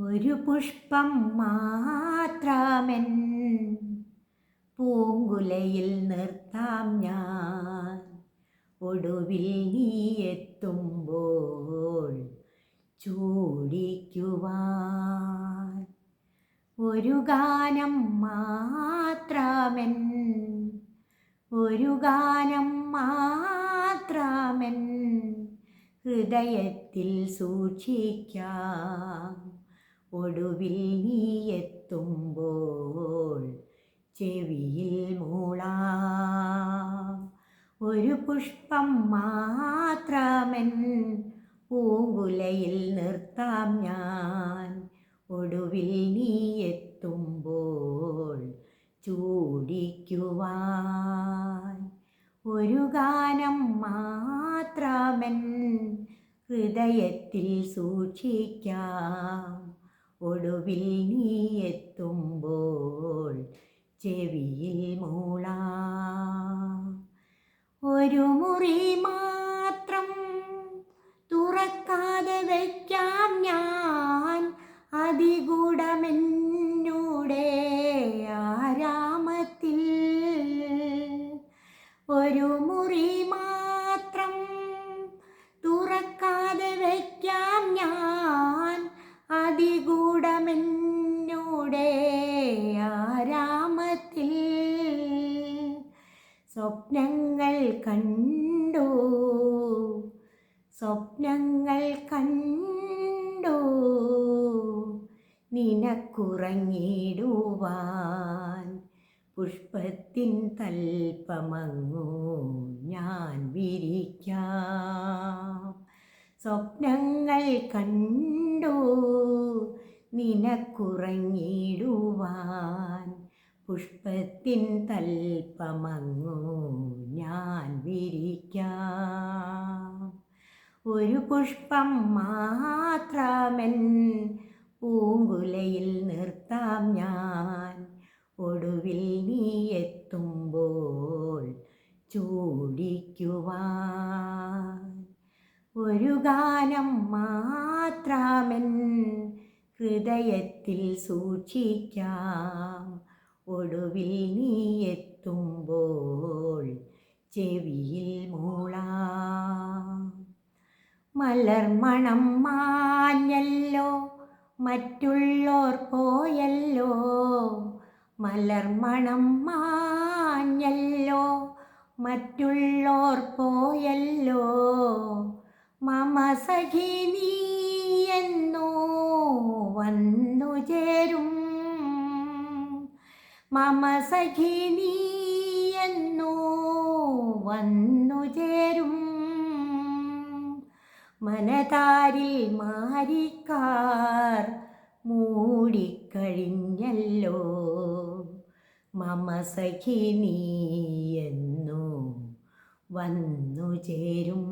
ഒരു പുഷ്പം മാത്രമെൻ പൂങ്കുലയിൽ നിർത്താം ഞാൻ. ഒടുവിൽ നീ എത്തുമ്പോൾ ചൂടിക്കുവാൻ. ഒരു ഗാനം മാത്രമെൻ ഒരു ഗാനം മാത്രമെൻ ഹൃദയത്തിൽ സൂക്ഷിക്കാം. ഒടുവിൽ നീ എത്തുമ്പോൾ ചെവിയിൽ മൂളാം. ഒരു പുഷ്പം മാത്രമെൻ പൂങ്കുലയിൽ നിർത്താം ഞാൻ. ഒടുവിൽ നീ എത്തുമ്പോൾ ചൂടിക്കുവാൻ. ഒരു ഗാനം മാത്രമെൻ ഹൃദയത്തിൽ സൂക്ഷിക്കാം. ഒടുവിൽ നീ എത്തുമ്പോൾ ചെവിയിൽ മൂള. ഒരു മുറി മാത്രം തുറക്കാതെ വയ്ക്കാം ഞാൻ. അതികൂടമെന്നൂടെ ആരാമത്തിൽ ഒരു മുറി സ്വപ്നങ്ങൾ കണ്ടു. സ്വപ്നങ്ങൾ കണ്ടു. നിനക്കുറങ്ങിടുവാൻ പുഷ്പത്തിൻ തൽപ്പമങ്ങു ഞാൻ വിരിക്കാം. സ്വപ്നങ്ങൾ കണ്ടു. നിനക്കുറങ്ങിടുവാൻ പുഷ്പത്തിൻ തൽപ്പമങ്ങു ഞാൻ വിരിക്കാം. ഒരു പുഷ്പം മാത്രമൻ പൂങ്കുലയിൽ നിർത്താം ഞാൻ. ഒടുവിൽ നീ എത്തുമ്പോൾ ചൂടിക്കുവാൻ. ഒരു ഗാനം മാത്രമൻ ഹൃദയത്തിൽ സൂക്ഷിക്കാം. ഒടുവിൽ നീ എത്തുമ്പോൾ ചെവിയിൽ മൂളാം. മലർമണം മാഞ്ഞല്ലോ മറ്റുള്ളോർ പോയല്ലോ. മലർമണം മാഞ്ഞല്ലോ മറ്റുള്ളോർ പോയല്ലോ. മമ നീ എന്നോ വന്നു ചേരും മമ സഖിനീയെന്നോ വന്നു ചേരും. മനതാരിൽ മാരിക്കാർ മൂടിക്കഴിഞ്ഞല്ലോ. മമ സഖിനീയെന്നോ വന്നു ചേരും.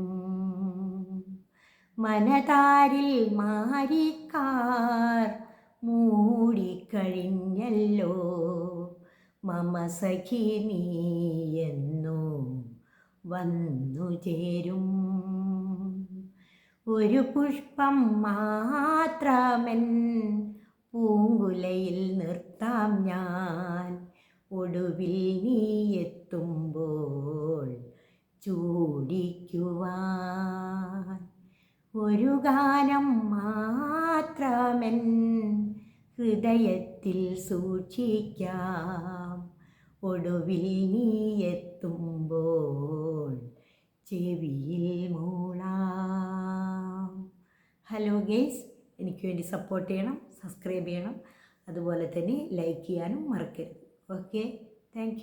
മനതാരിൽ മാരിക്കാർ മൂടിക്കഴിഞ്ഞല്ലോ. മമ സഖി നീ എന്നു വന്നു ചേരും. ഒരു പുഷ്പം മാത്രമെൻ പൂങ്കുലയിൽ നിർത്താം ഞാൻ. ഒടുവിൽ നീ എത്തുമ്പോൾ ചൂടിക്കുവാൻ. ഒരു ഗാനം മാത്രമെൻ ഹൃദയത്തിൽ സൂക്ഷിക്കാം. ഒടുവിൽ നീ എത്തുമ്പോൾ ചെവിയിൽ മൂളാം. ഹലോ ഗെയ്സ് എനിക്ക് വേണ്ടി സപ്പോർട്ട് ചെയ്യണം സബ്സ്ക്രൈബ് ചെയ്യണം. അതുപോലെ തന്നെ ലൈക്ക് ചെയ്യാനും മറക്കരുത്. Okay thank